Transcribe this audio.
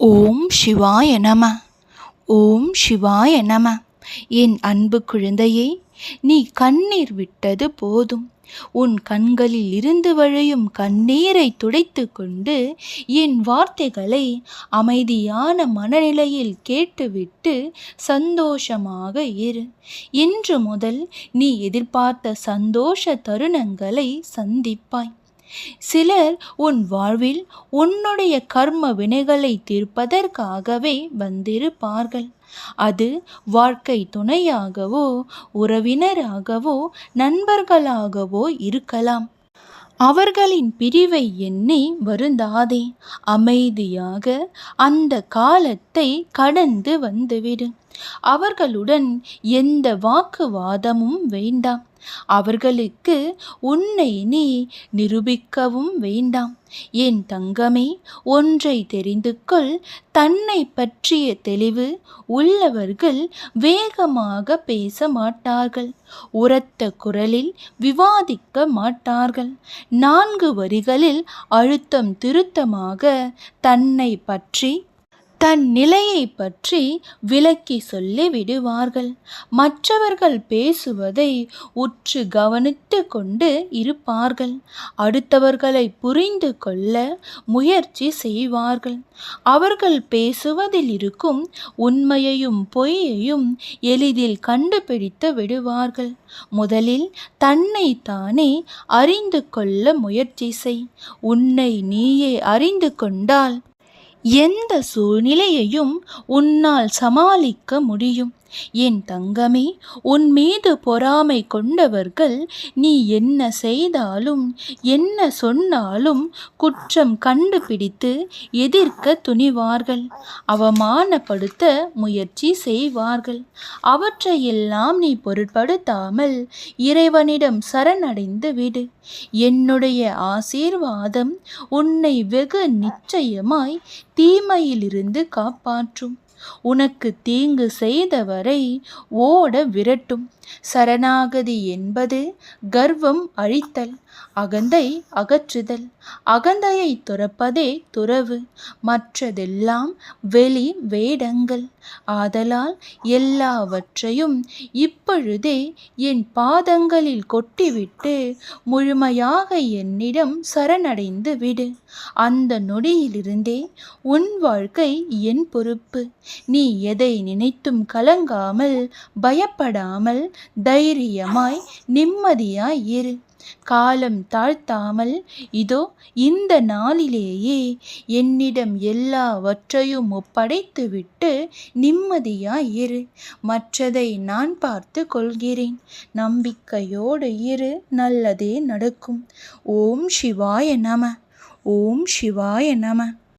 ஓம் சிவாய நம. ஓம் சிவாய நம. என் அன்பு குழந்தையே நீ கண்ணீர் விட்டது போதும். உன் கண்களில் இருந்து வழியும் கண்ணீரை துடைத்து கொண்டு என் வார்த்தைகளை அமைதியான மனநிலையில் கேட்டுவிட்டு சந்தோஷமாக இரு. இன்று முதல் நீ எதிர்பார்த்த சந்தோஷ தருணங்களை சந்திப்பாய். சிலர் உன் வாழ்வில் உன்னுடைய கர்ம வினைகளை தீர்ப்பதற்காகவே வந்திருப்பார்கள். அது வாழ்க்கை துணையாகவோ உறவினராகவோ நண்பர்களாகவோ இருக்கலாம். அவர்களின் பிரிவை எண்ணி வருந்தாதே. அமைதியாக அந்த காலத்தை கடந்து வந்துவிடு. அவர்களுடன் எந்த வாக்குவாதமும் வேண்டாம். அவர்களுக்கு உன்னை நீ நிரூபிக்கவும் வேண்டாம். என் தங்கமே ஒன்றை தெரிந்து கொள். தன்னை பற்றிய தெளிவு உள்ளவர்கள் வேகமாக பேச மாட்டார்கள். உரத்த குரலில் விவாதிக்க மாட்டார்கள். நான்கு வரிகளில் அழுத்தம் திருத்தமாக தன்னை பற்றி தன் நிலையை பற்றி விளக்கி சொல்லி விடுவார்கள். மற்றவர்கள் பேசுவதை உற்று கவனித்து கொண்டு இருப்பார்கள். அடுத்தவர்களை புரிந்து கொள்ள முயற்சி செய்வார்கள். அவர்கள் பேசுவதில் இருக்கும் உண்மையையும் பொய்யையும் எளிதில் கண்டுபிடித்து விடுவார்கள். முதலில் தன்னை தானே அறிந்து கொள்ள முயற்சி செய். உன்னை நீயே அறிந்து கொண்டால் எந்த சூழ்நிலையையும் உன்னால் சமாளிக்க முடியும். என் தங்கமே உன் மீது பொறாமை கொண்டவர்கள் நீ என்ன செய்தாலும் என்ன சொன்னாலும் குற்றம் கண்டுபிடித்து எதிர்க்க துணிவார்கள். அவமானப்படுத்த முயற்சி செய்வார்கள். அவற்றையெல்லாம் நீ பொருட்படுத்தாமல் இறைவனிடம் சரணடைந்து விடு. என்னுடைய ஆசீர்வாதம் உன்னை வெகு நிச்சயமாய் தீமையிலிருந்து காப்பாற்றும். உனக்கு தீங்கு செய்தவரை ஓட விரட்டும். சரணாகதி என்பது கர்வம் அழித்தல். அகந்தை அகற்றுதல். அகந்தையை துறப்பதே துறவு. மற்றதெல்லாம் வெளி வேடங்கள். ஆதலால் எல்லாவற்றையும் இப்பொழுதே என் பாதங்களில் கொட்டிவிட்டு முழுமையாக என்னிடம் சரணடைந்து விடு. அந்த நொடியிலிருந்தே உன் வாழ்க்கை என் பொறுப்பு. நீ எதை நினைத்தும் கலங்காமல் பயப்படாமல் தைரியமாய் நிம்மதியாய் இரு. காலம் தாழ்த்தாமல் இதோ இந்த நாளிலேயே என்னிடம் எல்லாவற்றையும் ஒப்படைத்துவிட்டு நிம்மதியாய் இரு மற்றதை நான் பார்த்து கொள்கிறேன். நம்பிக்கையோடு இரு நல்லதே நடக்கும். ஓம் சிவாய நம. ஓம் சிவாய நம.